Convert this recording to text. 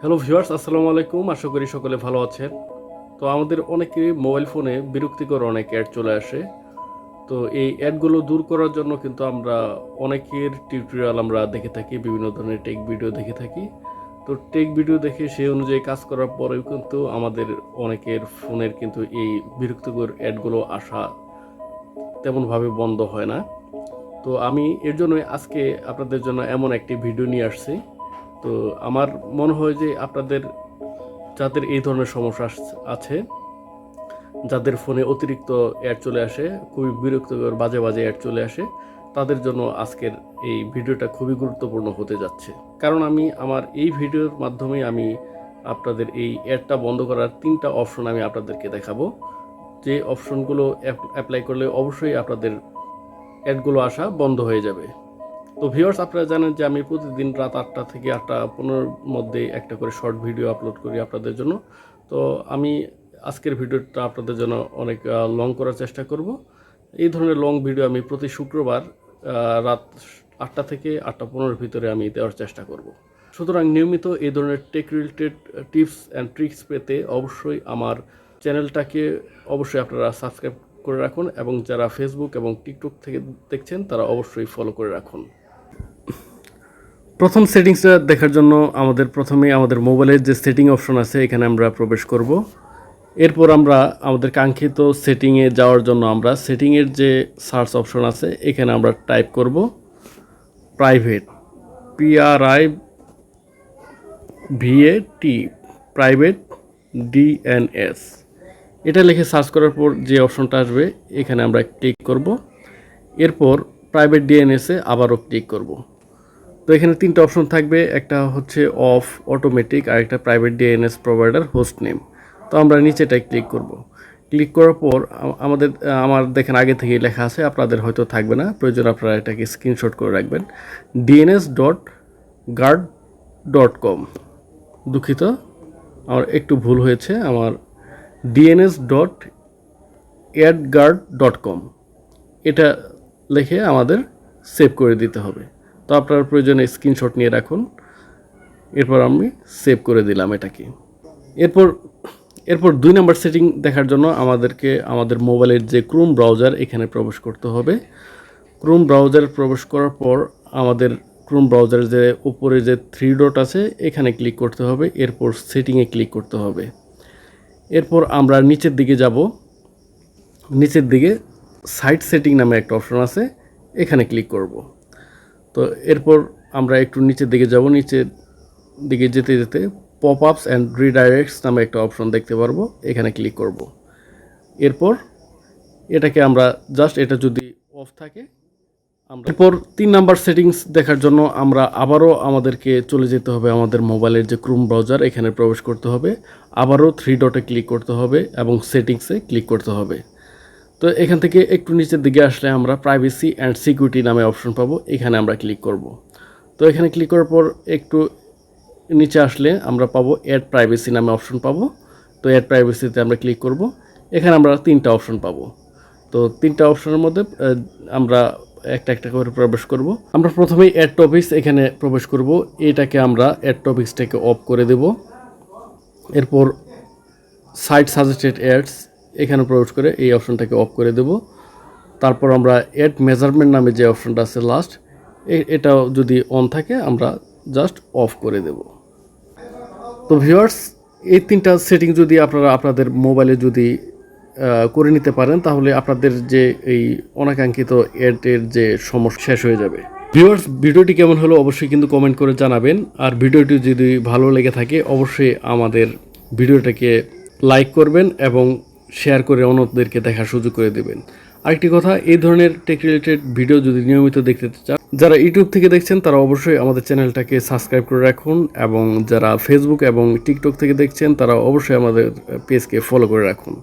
Hello viewers আসসালামু আলাইকুম। আশা করি সকলে ভালো আছেন। তো আমাদের অনেকে মোবাইল ফোনে বিরক্তিকর অনেক অ্যাড চলে আসে। তো এই অ্যাডগুলো দূর করার জন্য কিন্তু আমরা অনেকের টিউটোরিয়াল আমরা দেখে থাকি, বিভিন্ন ধরনের টেক ভিডিও দেখে থাকি। তো টেক ভিডিও দেখে সেই অনুযায়ী কাজ করার পরেও কিন্তু আমাদের অনেকের ফোনের কিন্তু এই বিরক্তিকর অ্যাডগুলো আসা তেমনভাবে বন্ধ হয় না। তো আমি এর জন্যই আজকে আপনাদের জন্য এমন একটি ভিডিও নিয়ে আসছি। তো আমার মনে হয় যে আপনাদের যাদের এই ধরনের সমস্যা আছে, যাদের ফোনে অতিরিক্ত অ্যাড চলে আসে, খুবই বিরক্তিকর বাজে বাজে অ্যাড চলে আসে, তাদের জন্য আজকের এই ভিডিওটা খুবই গুরুত্বপূর্ণ হতে যাচ্ছে। কারণ আমি, আমার এই ভিডিওর মাধ্যমে আমি আপনাদের এই অ্যাডটা বন্ধ করার তিনটা অপশন আমি আপনাদেরকে দেখাবো। যে অপশনগুলো অ্যাপ্লাই করলে অবশ্যই আপনাদের অ্যাডগুলো আসা বন্ধ হয়ে যাবে। তো ভিউয়ার্স আপনারা জানেন যে আমি প্রতিদিন রাত আটটা থেকে আটটা পনেরোর মধ্যে একটা করে শর্ট ভিডিও আপলোড করি আপনাদের জন্য। তো আমি আজকের ভিডিওটা আপনাদের জন্য অনেক লং করার চেষ্টা করব। এই ধরনের লং ভিডিও আমি প্রতি শুক্রবার রাত আটটা থেকে আটটা পনেরোর ভিতরে আমি দেওয়ার চেষ্টা করব। সুতরাং নিয়মিত এই ধরনের tech related tips and tricks পেতে অবশ্যই আমার চ্যানেলটাকে অবশ্যই আপনারা সাবস্ক্রাইব করে রাখুন এবং যারা ফেসবুক এবং টিকটক থেকে দেখছেন, তারা অবশ্যই ফলো করে রাখুন। প্রথম সেটিংসটা দেখার জন্য আমাদের প্রথমে আমাদের মোবাইলের যে সেটিং অপশন আছে, এখানে আমরা প্রবেশ করব। এরপর আমরা আমাদের কাঙ্ক্ষিত সেটিংয়ে যাওয়ার জন্য আমরা সেটিংয়ের যে সার্চ অপশন আছে, এখানে আমরা টাইপ করব private PRI VA T private DNS এটা লিখে সার্চ করার পর যে অপশনটা আসবে, এখানে আমরা ক্লিক করব। এরপর প্রাইভেট ডিএনএসে আবারও ক্লিক করব। তো এখানে তিনটা অপশন থাকবে, একটা হচ্ছে অফ অটোমেটিক আর একটা private DNS provider host name. তো আমরা নিচেটায় ক্লিক করব। ক্লিক করার পর আমাদের, আমার দেখেন আগে থেকেই লেখা আছে, আপনাদের হয়তো থাকবে না, প্রয়োজন আপনারা এটাকে স্ক্রিনশট করে রাখবেন। DNS dot guard dot com. দুঃখিত, আমার একটু ভুল হয়েছে, আমার DNS dot AdGuard dot com. এটা লিখে আমাদের সেভ করে দিতে হবে। তো আপনার প্রয়োজনে স্ক্রিনশট নিয়ে রাখুন। এরপর আমি সেভ করে দিলাম এটাকে। এরপর এরপর দুই নাম্বার সেটিং দেখার জন্য আমাদেরকে, আমাদের মোবাইলের যে ক্রোম ব্রাউজার এখানে প্রবেশ করতে হবে। ক্রোম ব্রাউজার প্রবেশ করার পর আমাদের ক্রোম ব্রাউজারের যে উপরে যে থ্রি ডট আছে, এখানে ক্লিক করতে হবে। এরপর সেটিংয়ে ক্লিক করতে হবে। এরপর আমরা নিচের দিকে যাব। নিচের দিকে সাইট সেটিং নামে একটা অপশন আছে, এখানে ক্লিক করব। তো এরপর আমরা একটু নিচের দিকে যাব, নিচের দিকে যেতে যেতে পপ আপস অ্যান্ড রিডাইরেক্টস নামে একটা অপশন দেখতে পারব, এখানে ক্লিক করব। এরপর এটাকে আমরা জাস্ট এটা যদি অফ থাকে, আমরা এরপর তিন নাম্বার সেটিংস দেখার জন্য আমরা আবারও আমাদেরকে চলে যেতে হবে আমাদের মোবাইলের যে ক্রোম ব্রাউজার এখানে প্রবেশ করতে হবে। আবারও থ্রি ডটে ক্লিক করতে হবে এবং সেটিংসে ক্লিক করতে হবে। তো এখান থেকে একটু নিচের দিকে আসলে আমরা প্রাইভেসি অ্যান্ড সিকিউরিটি নামে অপশন পাবো, এখানে আমরা ক্লিক করব। তো এখানে ক্লিক করার পর একটু নিচে আসলে আমরা পাবো অ্যাড প্রাইভেসি নামে অপশন পাবো। তো অ্যাড প্রাইভেসিতে আমরা ক্লিক করব, এখানে আমরা তিনটা অপশন পাবো। তো তিনটা অপশনের মধ্যে আমরা একটা একটা করে প্রবেশ করব। আমরা প্রথমেই অ্যাড টপিক্স এখানে প্রবেশ করব, এটাকে আমরা অ্যাড টপিক্সটাকে অফ করে দেব। এরপর সাইট সাজেস্টেড অ্যাডস এখানে প্রবেশ করে এই অপশনটাকে অফ করে দেব। তারপর আমরা এড মেজারমেন্ট নামে যে অপশনটা আছে লাস্ট এটাও যদি অন থাকে, আমরা জাস্ট অফ করে দেব। তো ভিউয়ার্স এই তিনটা সেটিং যদি আপনারা আপনাদের মোবাইলে যদি করে নিতে পারেন, তাহলে আপনাদের যে এই অনাকাঙ্ক্ষিত অ্যাডের যে সমস্যা শেষ হয়ে যাবে। ভিউয়ার্স ভিডিওটি কেমন হলো অবশ্যই কিন্তু কমেন্ট করে জানাবেন। আর ভিডিওটি যদি ভালো লেগে থাকে, অবশ্যই আমাদের ভিডিওটাকে লাইক করবেন এবং শেয়ার করে অন্যদেরকে দেখার সুযোগ করে দেবেন। আরেকটি কথা, এই ধরনের টেক রিলেটেড ভিডিও যদি নিয়মিত দেখতে চান, যারা ইউটিউব থেকে দেখছেন, তারা অবশ্যই আমাদের চ্যানেলটাকে সাবস্ক্রাইব করে রাখুন এবং যারা ফেসবুক এবং টিকটক থেকে দেখছেন, তারা অবশ্যই আমাদের পেজকে ফলো করে রাখুন।